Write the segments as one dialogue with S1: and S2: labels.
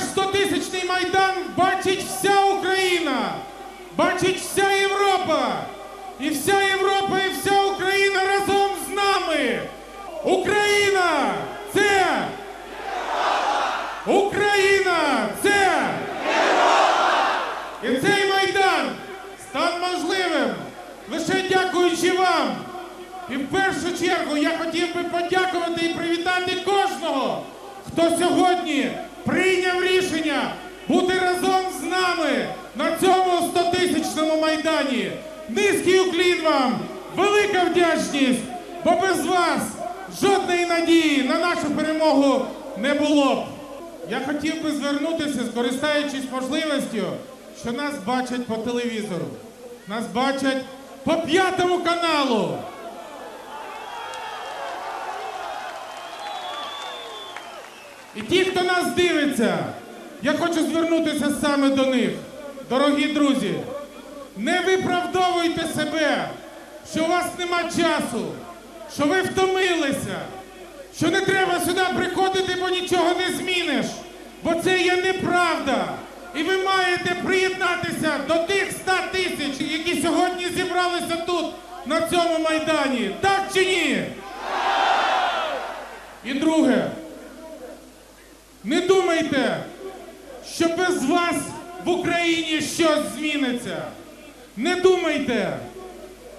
S1: стотисячний майдан бачить вся Україна, бачить вся Європа. І вся Європа, і вся Україна разом з нами. Україна це Україна це і цей майдан став можливим лише дякуючи вам. І в першу чергу я хотів би подякувати і привітати кожного, хто сьогодні прийняв рішення бути разом з нами на цьому 100-тисячному майдані. Низький уклін вам, велика вдячність, бо без вас жодної надії на нашу перемогу не було б. Я хотів би звернутися, скористаючись можливістю, що нас бачать по телевізору, нас бачать по п'ятому каналу. І ті, хто нас дивиться, я хочу звернутися саме до них. Дорогі друзі, не виправдовуйте себе, що у вас нема часу, що ви втомилися, що не треба сюди приходити, бо нічого не зміниш. Бо це є неправда. І ви маєте приєднатися до тих 100 тисяч, які сьогодні зібралися тут, на цьому майдані. Так чи ні? І друге, не думайте, що без вас в Україні щось зміниться. Не думайте,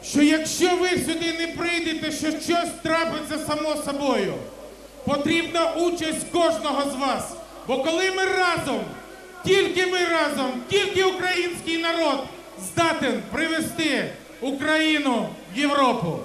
S1: що якщо ви сюди не прийдете, що щось трапиться само собою. Потрібна участь кожного з вас. Бо коли ми разом, тільки ми разом, тільки український народ здатен привести Україну в Європу.